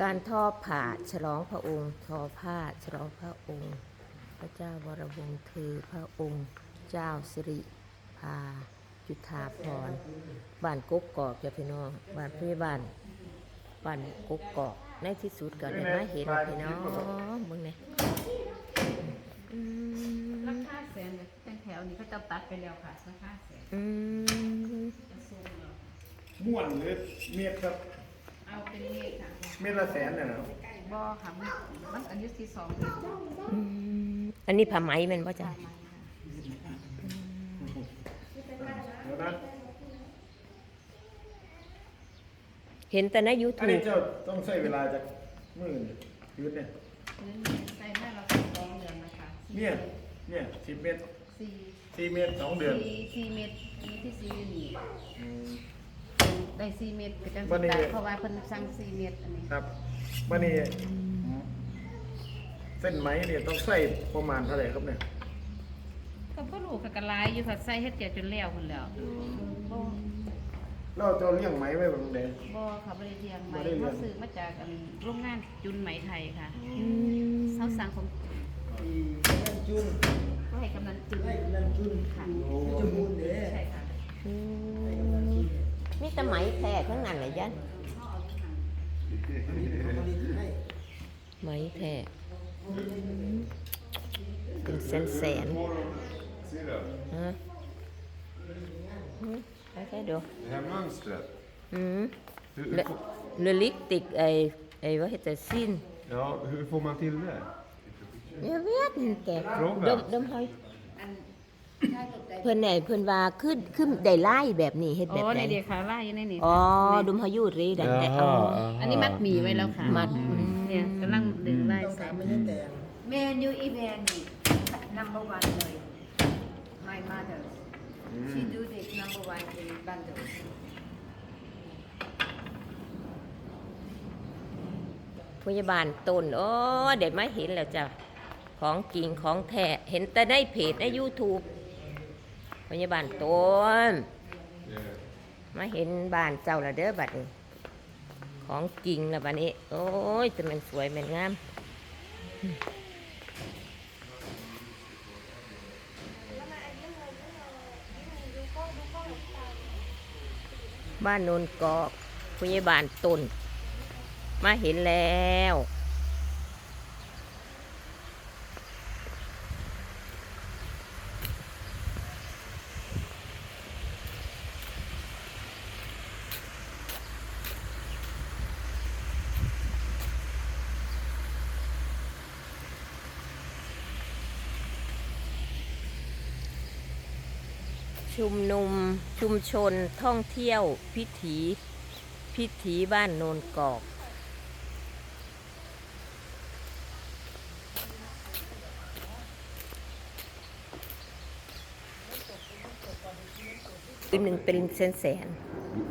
การทอผ้าฉลองพระองค์ ทอผ้าฉลองพระองค์ พระเจ้าวรวงศ์เธอพระองค์ เจ้าสิริพาจุฑาพรณ์บ้านกกกอกจ้ะพี่น้องบ้านพี่บ้านบ้านกกกอกในที่สุดก็ได้มาเห็นพี่น้องมึงเนี่ยอืมราคาแสนเนี่ยแต่แถวนี้เขาจะตัดไปแล้วค่ะราคาแสนอืมจะสูงแล้วม่วนหรือเมียดครับ เอาเป็นเมตรค่ะเมียดละแสนเนี่ยนะบอค่ะมันมันอายุที่สองเดือนอืมอันนี้ผ้าไหมแมันว่าจ้ะเดี๋ยวนะเห็นแต่ในยูอันทูนี้บเจ้าต้องใช้เวลาจากมื่นยืดเนี่ยนั้นใส่แม่เราสองเดือนนะคะเนี่ย เนี่ยสิบเมตรสี่สี่เมตรสองเดือนสี่สี่เมตรมีที่สี่อยู่นี่อืม ได้สี่เมตรก็จังวัสินนี้ได้เพราะว่าเพิ่นสั่งสี่เมตรอันนี้ครับวันนี้เส้นไหมเนี่ยต้องใส่ประมาณเท่าไหร่ครับเนี่ยก็บ่รู้ค่ะกะลายอยู่ค่ะใส่เฮ็ดเจียวจนแล้วพุ่นแล้วบ่เราจะเลี้ยงไหมไว้แบบไหนบ่ค่ะบ่ได้เลี้ยงไหมบ่ได้เลี้ยงเขาซื้อมาจากอันโรงงานจุนไหมไทยค่ะอืมเฮาสั่งของจุนก็ให้กำนันจุนให้กำลังจุนค่ะจมูกเด้ใช่ค่ะอืม มีแต่ไหมแท้ทั้งนั้นเลยยันให้ไหมแท้เป็นแสนแสนๆฮะอืมไปแค่ดู Det här mönstret. อืม Hur, เล hur, får, เลลิกติกไอไอว่าเหตุซิน ja, hur får man till det? เนี่ยเวียดนี่ เพิ่นไหนเพิ่นว่าขึ้นขึ้นได้ไล่แบบนี้เฮ็ดอ๋แบบอไหนในเดียขาล่าอยู่ในนี่อ๋อดมหอยยูรีดันแต่อ๋อ อันนี้มัดหมี่ไว้แล้วค่ะมัด เนี่ยกำลังดึงไล่ต้องใส่ถามไม่ได้แต่งเมนูอีแวนนี่ number one เลย my mother she do this number one in bundle พยาบาลต้นโอ้เด็ดมาเห็นแล้วจ้ะ ของจริงของแท้เห็นแต่ในเพจใน YouTube พยาบาลต้นมาเห็นบ้านเจ้าละเด้อบัดนี้ของจริงละบัดนี้ โอ้ยแต่มันสวยมันงามบ้านโนนกอกพยาบาลต้นมาเห็นแล้ว ชุมนุมชุมชนท่องเที่ยวพิถีพิถีบ้านโนนกอกเป็นหนึ่งเป็นแสนแสน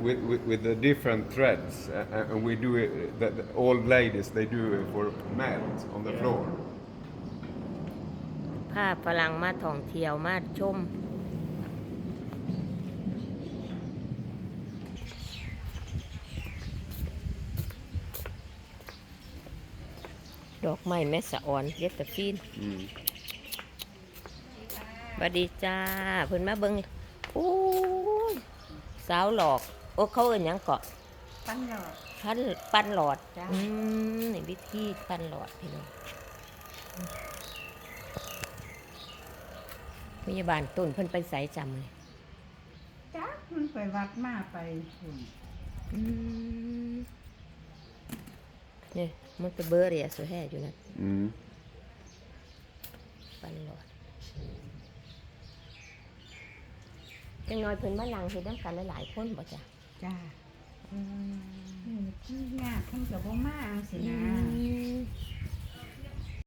With, with, with the different threads, uh, and we do it. The, the old ladies they do it for mat on the floor. ภาพฝรั่งมาท่องเที่ยวมาชม ดอกไม้แม่สะออนเยตตาฟีน Mm. สวัสดีจ้าเพิ่นมาเบิงโอ้ยสาวหลอก โอ้เขาเอิ้นหยังเกาะปั้นยอดพันปั้นหลอดจ้ะ อืมนี่วิธีปั้นหลอดพี่น้องพยาบาลต้นเพิ่นไปใส่จำเลยจ้ามันไปวัดมาไปหุ่นอืม นี่มันเป็นเบอร์เรียสวยแห่อยู่นะ Mm. ปั้นหลอดจังน้อยเพิ่นมานั่งเฮ็ดน้ำกันหลายๆคนบ่จ้ะจ้าอืมที่ยากขึ้นกับบ่มาสินะอืม